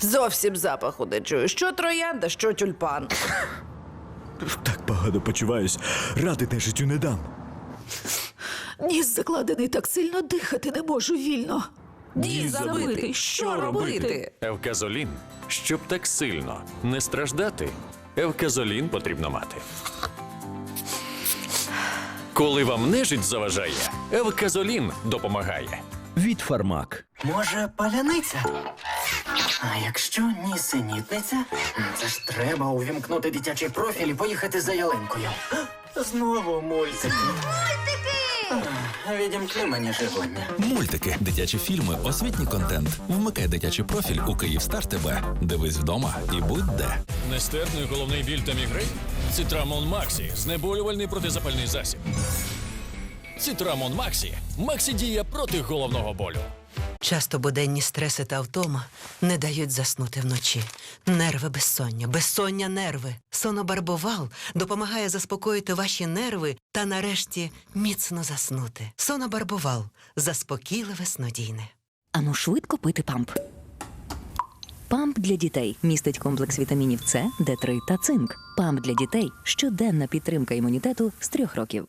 Зовсім запаху не чую. Що троянда, що тюльпан. Так погано почуваюсь. Ради життю не дам. Ніс закладений так сильно дихати не можу вільно. Ніс забитий. Що робити? Евказолін. Щоб так сильно не страждати, евказолін потрібно мати. Коли вам нежить заважає, евказолін допомагає. Від фармак. Може, паляниця? А якщо нісенітниця, це ж треба увімкнути дитячий профіль і поїхати за ялинкою. Знову мультики. Мультики! Відімкни мені живлення. Мультики, дитячі фільми, освітній контент. Вмикай дитячий профіль у Київстар ТБ. Дивись вдома і будь де. Нестерпний головний біль та мігрень? Цитрамон Максі. Знеболювальний протизапальний засіб. Цитрамон Максі. Максі діє проти головного болю. Часто буденні стреси та втома не дають заснути вночі. Нерви безсоння, безсоння нерви. Сонобарбовал допомагає заспокоїти ваші нерви та нарешті міцно заснути. Сонобарбовал заспокійливе снодійне. Ану швидко пити памп. Памп для дітей містить комплекс вітамінів С, Д3 та цинк. Памп для дітей щоденна підтримка імунітету з трьох років.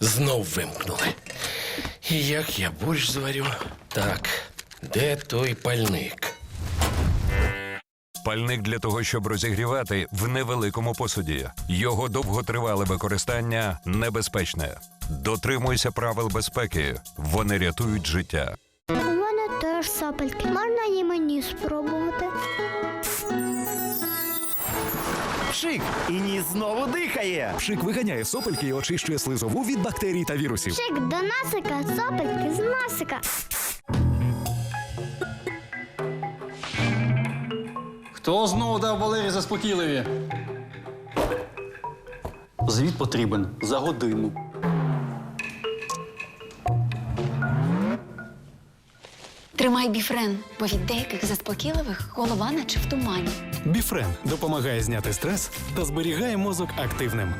Знов вимкнули. І як я борщ зварю? Так, де той пальник? Пальник для того, щоб розігрівати в невеликому посуді. Його довготривале використання небезпечне. Дотримуйся правил безпеки. Вони рятують життя. У мене теж сапельки. Можна і мені спробувати? Пшик! І ніс знову дихає. Пшик виганяє сопельки і очищує слизову від бактерій та вірусів. Шик до насика, сопельки з насика. Хто знову дав Валері заспокійливі? Звіт потрібен за годину. Тримай біфрен, бо від деяких заспокійливих голова наче в тумані. Біфрен допомагає зняти стрес та зберігає мозок активним.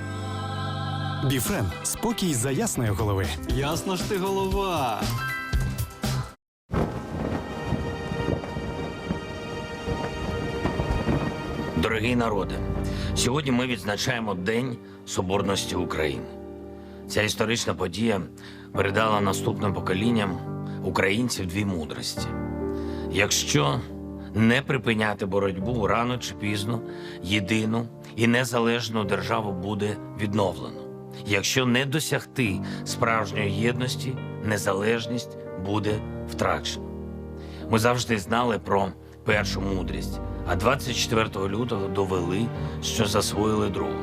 Біфрен спокій за ясної голови. Ясно ж ти голова. Дорогий народе, сьогодні ми відзначаємо День Соборності України. Ця історична подія передала наступним поколінням українців дві мудрості. Якщо не припиняти боротьбу рано чи пізно, єдину і незалежну державу буде відновлено. Якщо не досягти справжньої єдності, незалежність буде втрачена. Ми завжди знали про першу мудрість, а 24 лютого довели, що засвоїли другу.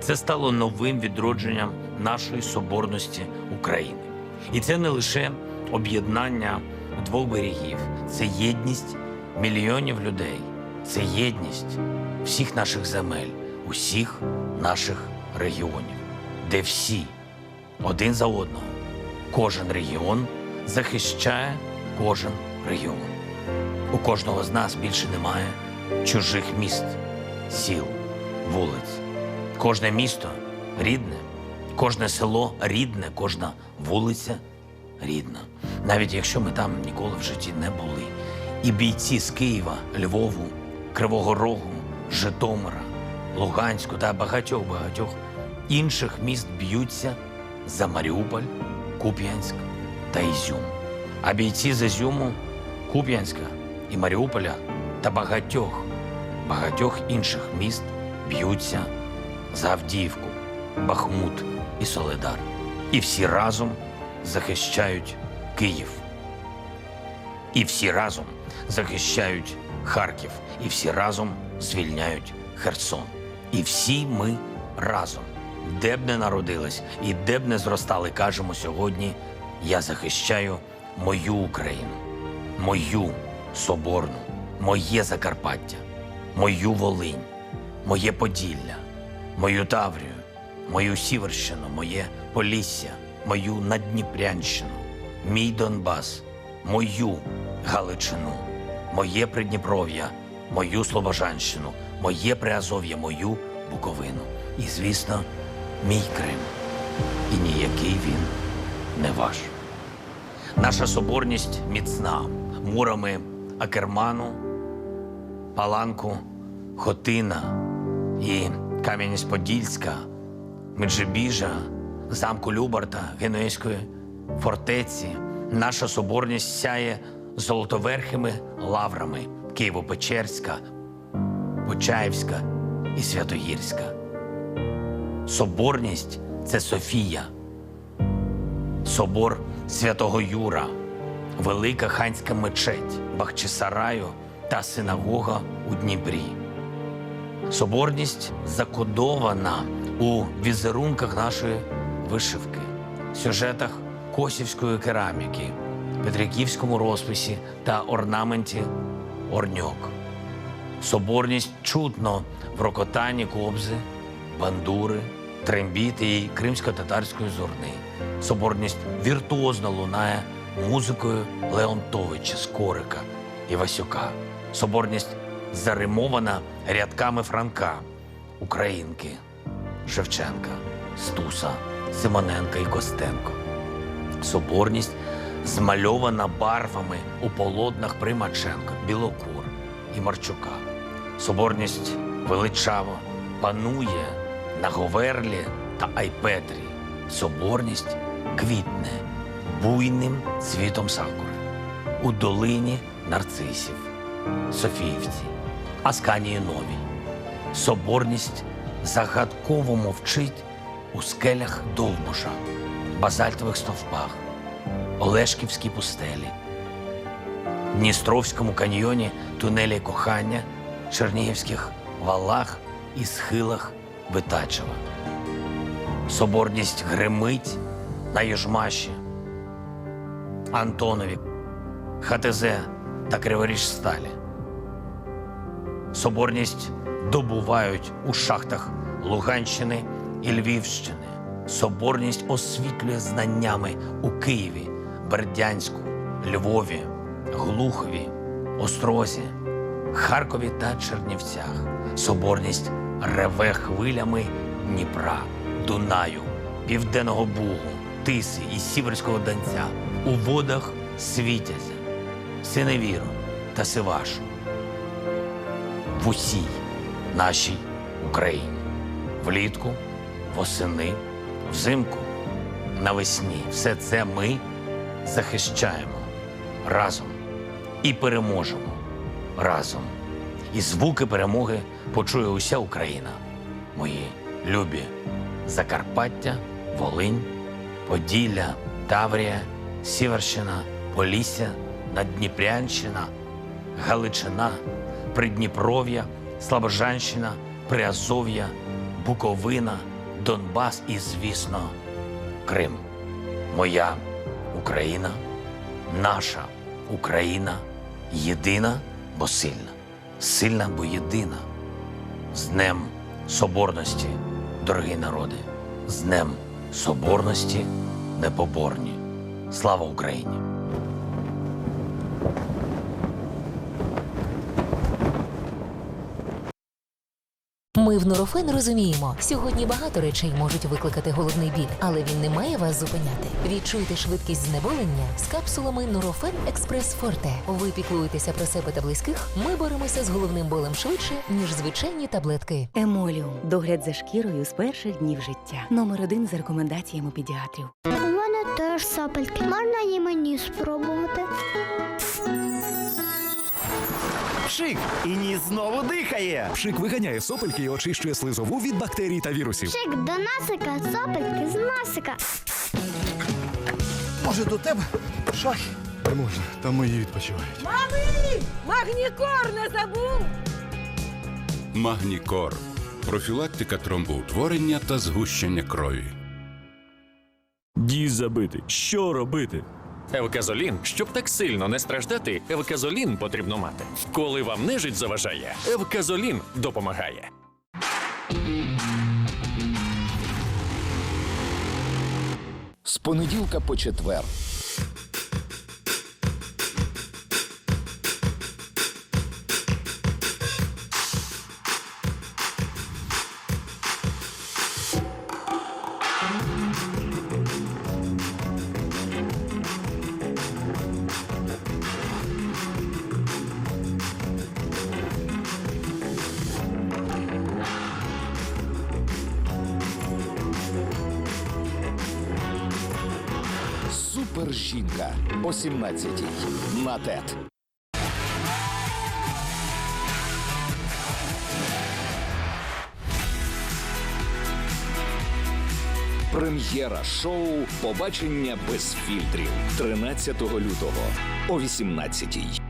Це стало новим відродженням нашої соборності України. І це не лише об'єднання двох берегів, це єдність мільйонів людей, це єдність всіх наших земель, усіх наших регіонів, де всі один за одного, кожен регіон захищає кожен регіон. У кожного з нас більше немає чужих міст, сіл, вулиць. Кожне місто рідне, кожне село рідне, кожна вулиця рідна. Навіть якщо ми там ніколи в житті не були. І бійці з Києва, Львову, Кривого Рогу, Житомира, Луганську та багатьох багатьох інших міст б'ються за Маріуполь, Куп'янськ та Ізюм. А бійці з Ізюму, Куп'янська і Маріуполя та багатьох, багатьох інших міст б'ються за Авдіївку, Бахмут і Соледар. І всі разом захищають Київ. І всі разом захищають Харків. І всі разом звільняють Херсон. І всі ми разом, де б не народились і де б не зростали, кажемо сьогодні: я захищаю мою Україну. мою Соборну, моє Закарпаття, мою Волинь, моє Поділля, мою Таврію, мою Сіверщину, моє Полісся, мою Надніпрянщину, мій Донбас, мою Галичину, моє Придніпров'я, мою Слобожанщину, моє Приазов'я, мою Буковину. І, звісно, мій Крим. І ніякий він не ваш. Наша соборність міцна мурами Акерману, Паланку, Хотина і Кам'янець-Подільська, Меджибіжа, замку Любарта, Генуезької фортеці. Наша соборність сяє золотоверхими лаврами Києво-Печерська, Почаївська і Святогірська. Соборність це Софія, собор Святого Юра, Велика ханська мечеть Бахчисараю та синагога у Дніпрі. Соборність закодована у візерунках нашої вишивки, сюжетах косівської кераміки, петриківському розписі та орнаменті орньок. Соборність чутно в рокотанні кобзи, бандури, трембіти і кримсько-татарської зурни. Соборність віртуозно лунає музикою Леонтовича, Скорика і Васюка. Соборність заримована рядками Франка, Українки, Шевченка, Стуса, Симоненка і Костенко. Соборність змальована барвами у полотнах Примаченка, Білокур і Марчука. Соборність величаво панує на Говерлі та Айпетрі. Соборність квітне буйним цвітом сакури у долині нарцисів, Софіївці, Асканії Новій. Соборність загадково мовчить у скелях Довбуша, базальтових стовпах, Олешківській пустелі, Дністровському каньйоні тунелі кохання, Чернігівських валах і схилах Витачева. Соборність гримить на Єжмаші, Антонові, ХТЗ та Криворіжсталі. Соборність добувають у шахтах Луганщини і Львівщини. Соборність освітлює знаннями у Києві, Бердянську, Львові, Глухові, Острозі, Харкові та Чернівцях. Соборність реве хвилями Дніпра, Дунаю, Південного Бугу, Тиси і Сіверського Донця у водах Світязя, Синевіру та Сивашу. В усій нашій Україні. Влітку, восени, взимку, навесні. Все це ми захищаємо разом і переможемо разом. І звуки перемоги почує уся Україна. Мої любі Закарпаття, Волинь, Поділля, Таврія, Сіверщина, Полісся, Наддніпрянщина, Галичина, Придніпров'я, Слобожанщина, Приазов'я, Буковина, Донбас і, звісно, Крим. Моя Україна, наша Україна єдина, бо сильна, сильна, бо єдина. З Днем Соборності, дорогі народи, з Днем Соборності непоборні. Слава Україні! Ми в Нурофен розуміємо, сьогодні багато речей можуть викликати головний біль, але він не має вас зупиняти. Відчуйте швидкість знеболення з капсулами Нурофен Експрес Форте. Ви піклуєтеся про себе та близьких. Ми боремося з головним болем швидше, ніж звичайні таблетки. Емоліум. Догляд за шкірою з перших днів життя. Номер один за рекомендаціями педіатрів. У мене теж сопельки. Можна і мені спробувати? Пшик! І ніс знову дихає. Пшик виганяє сопельки і очищує слизову від бактерій та вірусів. Шик до насика, сопельки з насика. Може, до тебе? Шахи? Не можна, там мої відпочивають. Мами! Магнікор не забув! Магнікор. Профілактика тромбоутворення та згущення крові. Дій забитий. Що робити? Евказолін, щоб так сильно не страждати, евказолін потрібно мати. Коли вам нежить заважає, евказолін допомагає. З понеділка по четвер. Супер жінка о 17-й. На ТЕТ. Прем'єра шоу Побачення без фільтрів 13 лютого о 18-й.